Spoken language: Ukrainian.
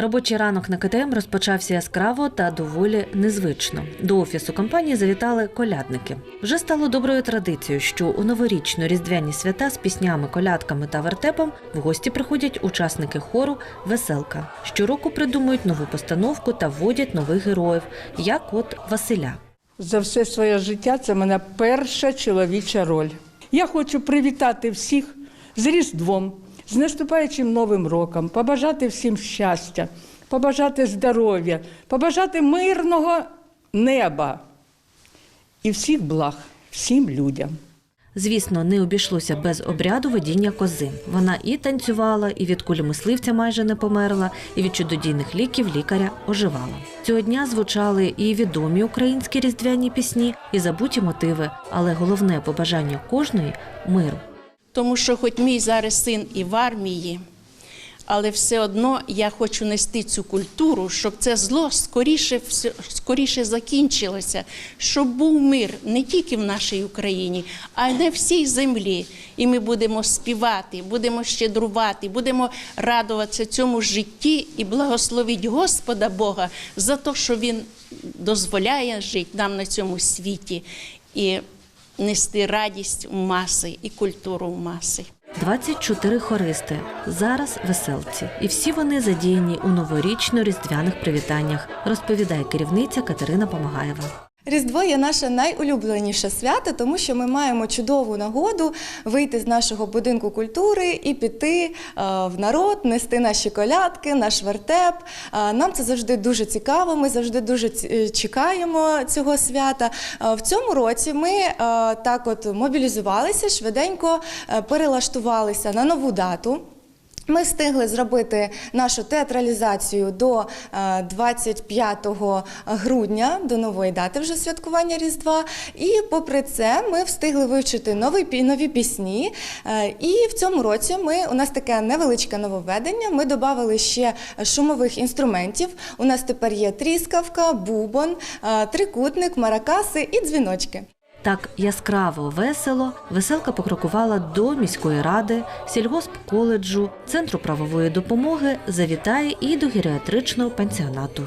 Робочий ранок на КТМ розпочався яскраво та доволі незвично. До офісу компанії завітали колядники. Вже стало доброю традицією, що у новорічно-різдвяні свята з піснями, колядками та вертепом в гості приходять учасники хору Веселка. Щороку придумують нову постановку та вводять нових героїв, як от Василя. За все своє життя це мене перша чоловіча роль. Я хочу привітати всіх з Різдвом, з наступаючим Новим роком, побажати всім щастя, побажати здоров'я, побажати мирного неба і всіх благ всім людям. Звісно, не обійшлося без обряду водіння кози. Вона і танцювала, і від кулі мисливця майже не померла, і від чудодійних ліків лікаря оживала. Цього дня звучали і відомі українські різдвяні пісні, і забуті мотиви, але головне побажання кожної миру. Тому що, хоч мій зараз син і в армії, але все одно я хочу нести цю культуру, щоб це зло скоріше, скоріше закінчилося, щоб був мир не тільки в нашій Україні, а й на всій землі. І ми будемо співати, будемо щедрувати, будемо радуватися цьому житті і благословити Господа Бога за те, що Він дозволяє жити нам на цьому світі. І нести радість в маси і культуру в маси. 24 хористи зараз веселці, і всі вони задіяні у новорічно-різдвяних привітаннях, розповідає керівниця Катерина Помагаєва. Різдво є наше найулюбленіше свято, тому що ми маємо чудову нагоду вийти з нашого будинку культури і піти е, в народ, нести наші колядки, наш вертеп. Е, Нам це завжди дуже цікаво. Ми завжди дуже е, чекаємо цього свята. В цьому році ми так от мобілізувалися, швиденько перелаштувалися на нову дату. Ми встигли зробити нашу театралізацію до е, 25 грудня, до нової дати вже святкування Різдва. І попри це ми встигли вивчити нові, нові пісні. Е, І в цьому році ми, у нас таке невеличке нововведення. Ми додали ще шумових інструментів. У нас тепер є тріскавка, бубон, е, трикутник, маракаси і дзвіночки. Так яскраво весело веселка покрокувала до міської ради, сільгоспколеджу, центру правової допомоги, завітає і до геріатричного пансіонату.